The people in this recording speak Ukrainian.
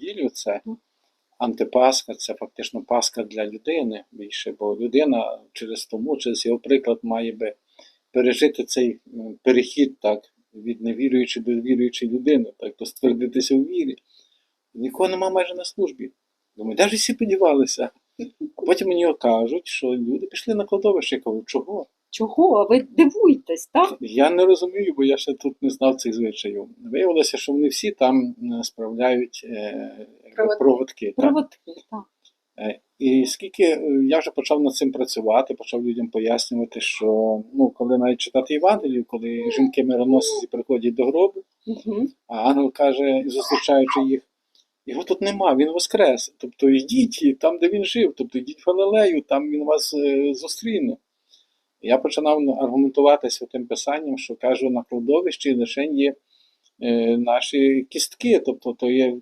неділю це антипаска, це фактично паска для людини більше, бо людина через тому, через його приклад має би пережити цей перехід так, від невіруючої до віруючої людини, так, то ствердитися у вірі. Нікого нема майже на службі. Думаю, де ж всі подівалися? А потім мені кажуть, що люди пішли на кладовище. Я кажу, чого? Чого? А Ви дивуєтесь, так? Я не розумію, бо я ще тут не знав цих звичаїв. Виявилося, що вони всі там е, справляють е, Проводки. проводки. так. Проводки, так. Е, І скільки е, я вже почав над цим працювати, почав людям пояснювати, що ну, коли навіть читати Євангелію, коли жінки мироносиці приходять до гробу, Угу. а ангел каже, зустрічаючи їх, його тут нема, він воскрес. Тобто йдіть там, де він жив, тобто йдіть в Галилею, там він вас зустріне. Я починав аргументуватися аргументувати святим писанням, що кажу, на кладовищі лише є е, наші кістки, тобто то є